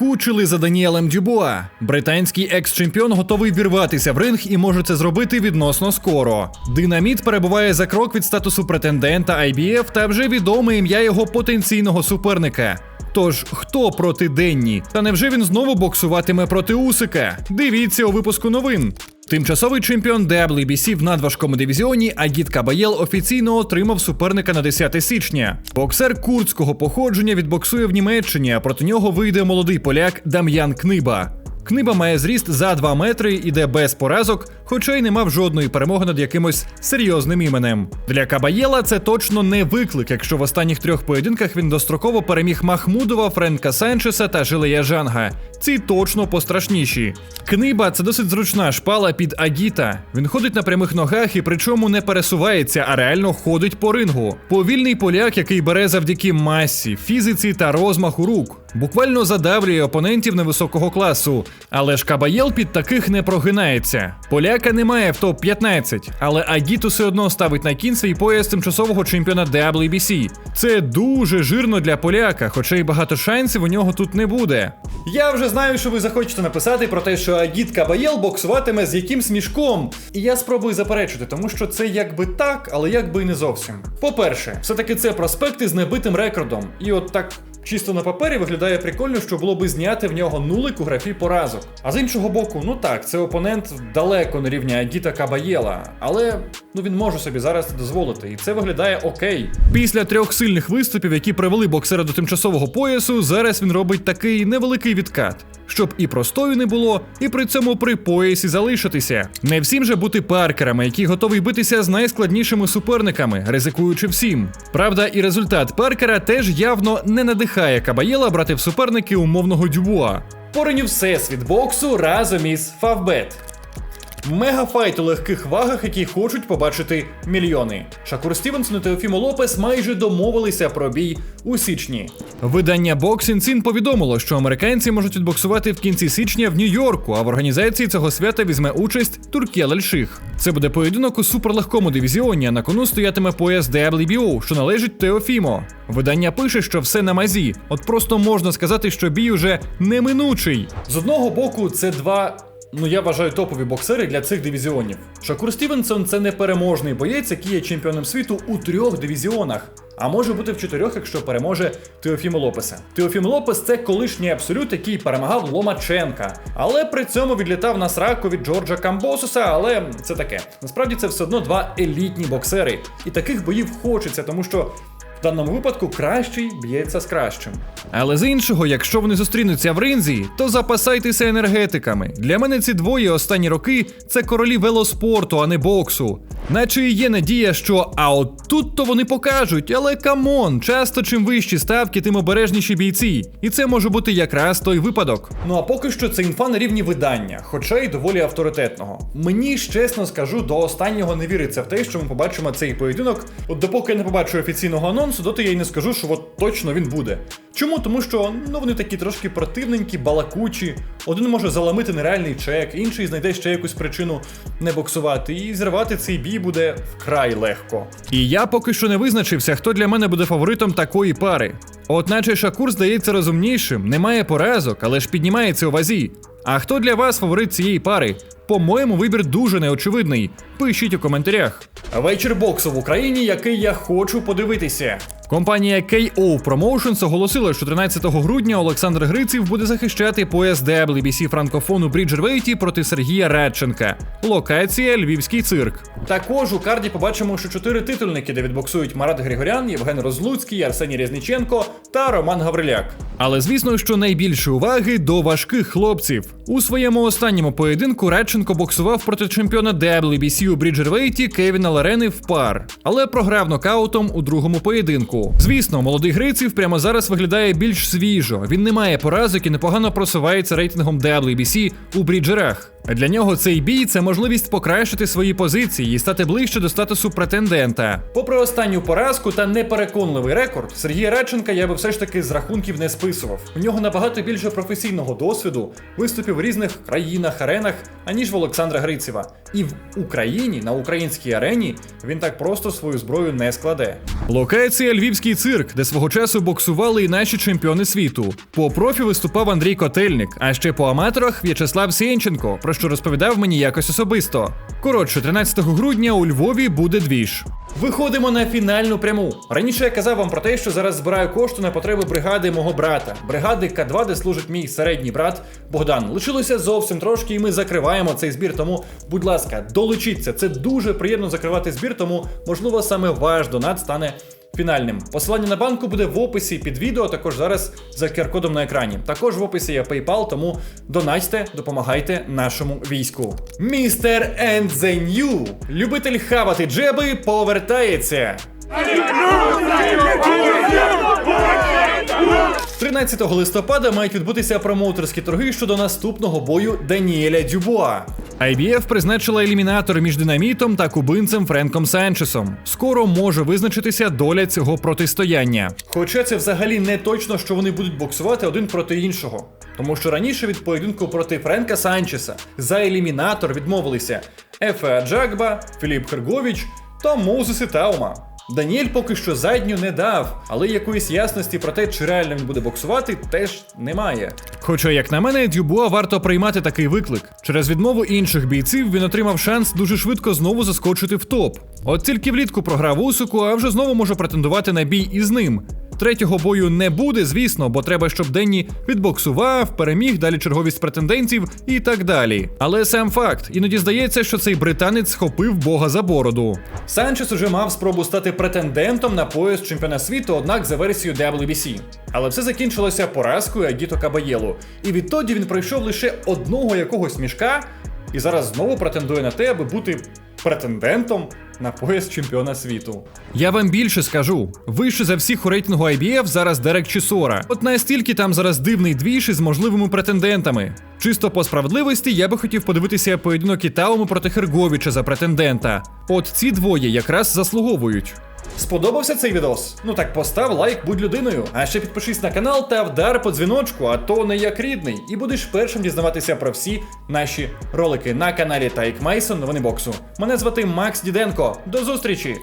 Скучили за Даніелем Дюбуа. Британський екс-чемпіон готовий вірватися в ринг і може це зробити відносно скоро. Динаміт перебуває за крок від статусу претендента IBF та вже відоме ім'я його потенційного суперника. Тож хто проти Денні? Та невже він знову боксуватиме проти Усика? Дивіться у випуску новин. Тимчасовий чемпіон WBC в надважкому дивізіоні Агіт Кабаєл офіційно отримав суперника на 10 січня. Боксер курдського походження відбоксує в Німеччині, а проти нього вийде молодий поляк Дам'ян Книба. Книба має зріст за 2 метри, іде без поразок, хоча й не мав жодної перемоги над якимось серйозним іменем. Для Кабаєла це точно не виклик, якщо в останніх трьох поєдинках він достроково переміг Махмудова, Френка Санчеса та Жилея Жанга. Ці точно пострашніші. Книба це досить зручна шпала під Агіта. Він ходить на прямих ногах і причому не пересувається, а реально ходить по рингу. Повільний поляк, який бере завдяки масі, фізиці та розмаху рук. Буквально задавлює опонентів невисокого класу. Але ж Кабаєл під таких не прогинається. Поляка немає в топ-15, але Агіт усе одно ставить на кін свій пояс тимчасового чемпіона WBC. Це дуже жирно для поляка, хоча й багато шансів у нього тут не буде. Я вже знаю, що ви захочете написати про те, що Агіт Кабаєл боксуватиме з якимсь мішком. І я спробую заперечити, тому що це якби так, але якби і не зовсім. По-перше, все-таки це проспекти з небитим рекордом. І от так Чисто на папері виглядає прикольно, що було би зняти в нього нулик у графі поразок. А з іншого боку, ну так, це опонент далеко на рівня Агіта Кабаєла, але ну він може собі зараз дозволити, і це виглядає окей. Після трьох сильних виступів, які привели боксера до тимчасового поясу, зараз він робить такий невеликий відкат. Щоб і простою не було, і при цьому при поясі залишитися. Не всім же бути паркерами, які готові битися з найскладнішими суперниками, ризикуючи всім. Правда, і результат паркера теж явно не надихає Кабаєла брати в суперники умовного дюбуа. все всесвіт боксу разом із Фавбет. Мегафайт у легких вагах, які хочуть побачити мільйони. Шакур Стівенсон і Теофімо Лопес майже домовилися про бій у січні. Видання Boxing Scene повідомило, що американці можуть відбоксувати в кінці січня в Нью-Йорку, а в організації цього свята візьме участь Туркія Лальших. Це буде поєдинок у суперлегкому дивізіоні, а на кону стоятиме пояс WBO, що належить Теофімо. Видання пише, що все на мазі. От просто можна сказати, що бій уже неминучий. З одного боку, це два Ну, я вважаю топові боксери для цих дивізіонів. Шакур Стівенсон це непереможний боєць, який є чемпіоном світу у трьох дивізіонах. А може бути в чотирьох, якщо переможе Теофімо Лопеса. Теофім Лопес це колишній абсолют, який перемагав Ломаченка, але при цьому відлітав на сраку від Джорджа Камбосуса. Але це таке. Насправді це все одно два елітні боксери. І таких боїв хочеться, тому що в даному випадку кращий б'ється з кращим. Але з іншого, якщо вони зустрінуться в ринзі, то запасайтеся енергетиками. Для мене ці двоє останні роки це королі велоспорту, а не боксу. Наче і є надія, що а от тут то вони покажуть, але камон, часто чим вищі ставки, тим обережніші бійці. І це може бути якраз той випадок. Ну а поки що це інфа на рівні видання, хоча й доволі авторитетного. Мені ж чесно скажу, до останнього не віриться в те, що ми побачимо цей поєдинок. От допоки я не побачу офіційного анонсу, доти я й не скажу, що от точно він буде. Чому? Тому що ну вони такі трошки противненькі, балакучі. Один може заламити нереальний чек, інший знайде ще якусь причину не боксувати, і зірвати цей бій буде вкрай легко. І я поки що не визначився, хто для мене буде фаворитом такої пари. От наче Шакур здається розумнішим, немає поразок, але ж піднімається у вазі. А хто для вас фаворит цієї пари? По-моєму, вибір дуже неочевидний. Пишіть у коментарях. Вечір боксу в Україні, який я хочу подивитися. Компанія KO Promotions оголосила, що 13 грудня Олександр Гриців буде захищати пояс WBC франкофону Бріджервейті проти Сергія Радченка. Локація Львівський цирк. Також у карді побачимо, що чотири титульники, де відбоксують Марат Григорян, Євген Розлуцький, Арсеній Різниченко та Роман Гавриляк. Але звісно, що найбільше уваги до важких хлопців. У своєму останньому поєдинку Радченко боксував проти чемпіона WBC у Бріджервейті Кевіна Ларени в пар, але програв нокаутом у другому поєдинку. Звісно, молодий Гриців прямо зараз виглядає більш свіжо. Він не має поразок і непогано просувається рейтингом WBC у бріджерах. Для нього цей бій це можливість покращити свої позиції і стати ближче до статусу претендента. Попри останню поразку та непереконливий рекорд, Сергія Радченка я би все ж таки з рахунків не списував. У нього набагато більше професійного досвіду, виступів в різних країнах, аренах, аніж в Олександра Грицєва. І в Україні на українській арені він так просто свою зброю не складе. Локація Львівський цирк, де свого часу боксували і наші чемпіони світу. По профі виступав Андрій Котельник, а ще по аматорах В'ячеслав Сєнченко, про що розповідав мені якось особисто. Коротше, 13 грудня у Львові буде двіж. Виходимо на фінальну пряму. Раніше я казав вам про те, що зараз збираю кошти на потреби бригади мого брата, бригади К2, де служить мій середній брат Богдан. Лишилося зовсім трошки, і ми закриваємо цей збір. Тому, будь ласка, долучіться. Це дуже приємно закривати збір, тому можливо саме ваш донат стане. Фінальним посилання на банку буде в описі під відео, також зараз за QR-кодом на екрані. Також в описі є PayPal, тому донатьте, допомагайте нашому війську. Містер and the New, любитель хавати джеби, повертається. 13 листопада мають відбутися промоутерські торги щодо наступного бою Даніеля Дюбуа. IBF призначила елімінатор між динамітом та кубинцем Френком Санчесом. Скоро може визначитися доля цього протистояння. Хоча це взагалі не точно, що вони будуть боксувати один проти іншого. Тому що раніше від поєдинку проти Френка Санчеса за елімінатор відмовилися Ефе Джагба, Філіп Херговіч та Моузес Таума. Даніель поки що задню не дав, але якоїсь ясності про те, чи реально він буде боксувати, теж немає. Хоча, як на мене, Дюбуа варто приймати такий виклик. Через відмову інших бійців він отримав шанс дуже швидко знову заскочити в топ. От тільки влітку програв Усику, а вже знову може претендувати на бій із ним. Третього бою не буде, звісно, бо треба, щоб Денні відбоксував, переміг, далі черговість претендентів і так далі. Але сам факт, іноді здається, що цей британець схопив Бога за бороду. Санчес уже мав спробу стати претендентом на пояс чемпіона світу, однак за версією WBC. Але все закінчилося поразкою Агіто Кабаєлу. І відтоді він пройшов лише одного якогось мішка, і зараз знову претендує на те, аби бути претендентом на пояс чемпіона світу. Я вам більше скажу: вище за всіх у рейтингу IBF зараз Дерек Чісора. От настільки там зараз дивний двіж із можливими претендентами. Чисто по справедливості я би хотів подивитися поєдинок Ітауму проти Херговіча за претендента. От ці двоє якраз заслуговують. Сподобався цей відос? Ну так постав лайк, будь людиною. А ще підпишись на канал та вдар по дзвіночку, а то не як рідний. І будеш першим дізнаватися про всі наші ролики на каналі Тайк Майсон Новини боксу. Мене звати Макс Діденко. До зустрічі!